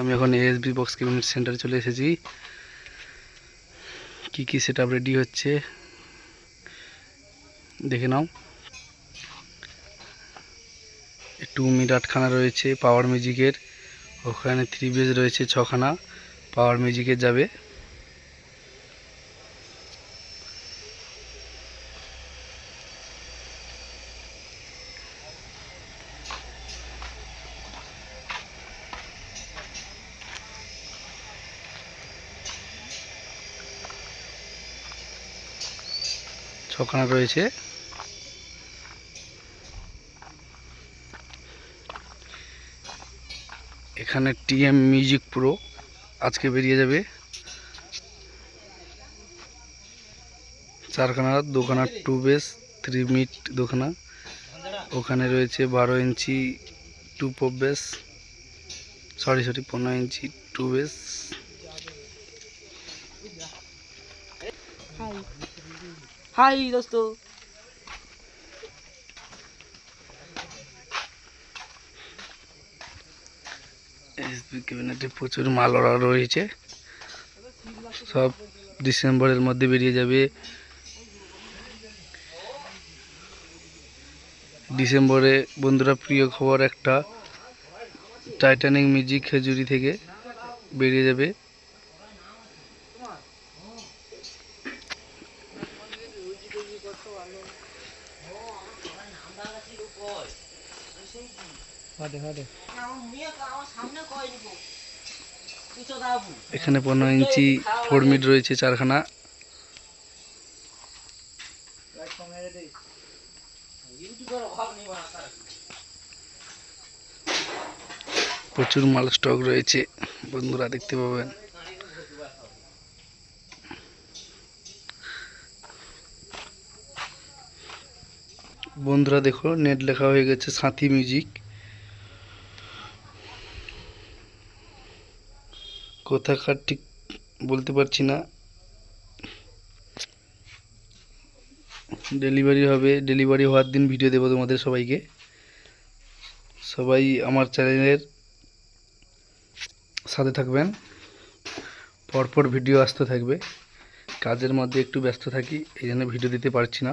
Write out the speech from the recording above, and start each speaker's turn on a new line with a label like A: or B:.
A: আমি এখন SB box community সেন্টারে চলে এসেছি। কি কি সেট রেডি হচ্ছে, দেখে নাও। টু মিট আটখানা রয়েছে পাওয়ার মিউজিকের ওখানে থ্রি বেজ রয়েছে, ছখানা। পাওয়ার মিউজিকের যাবে। ছখানা রয়েছে। এখানে টিএম মিউজিক প্রো আজকে বেরিয়ে যাবে। চারখানা দুখানা টু বেস, থ্রি মিট দুখানা ওখানে রয়েছে বারো inch, two pop base, sorry sorry, পনেরো ইঞ্চি, টু বেস।
B: হাই
A: দোস্ত। ক্যাবিনেটে প্রচুর মাল অর্ডার রয়েছে। সব ডিসেম্বরের মধ্যে বেরিয়ে যাবে। ডিসেম্বরে বন্ধুরা প্রিয় খবর একটা। টাইটানিক মিউজিক খেজুরি থেকে বেরিয়ে যাবে। এখানে পনেরো ইঞ্চি ফোর মিড রয়েছে চারখানা। প্রচুর মাল স্টক রয়েছে বন্ধুরা দেখতে পাবেন। বন্ধুরা দেখো নেট লেখা হয়ে গেছে সাথী মিউজিক কোথাকার ঠিক বলতে পারছি না। ডেলিভারি হবে ডেলিভারি হওয়ার দিন ভিডিও দেবো তোমাদের সবাইকে। সবাই আমার চ্যানেলের সাথে থাকবেন। পরপর ভিডিও আসতে থাকবে। কাজের মধ্যে একটু ব্যস্ত থাকি, এই ভিডিও দিতে পারছি না।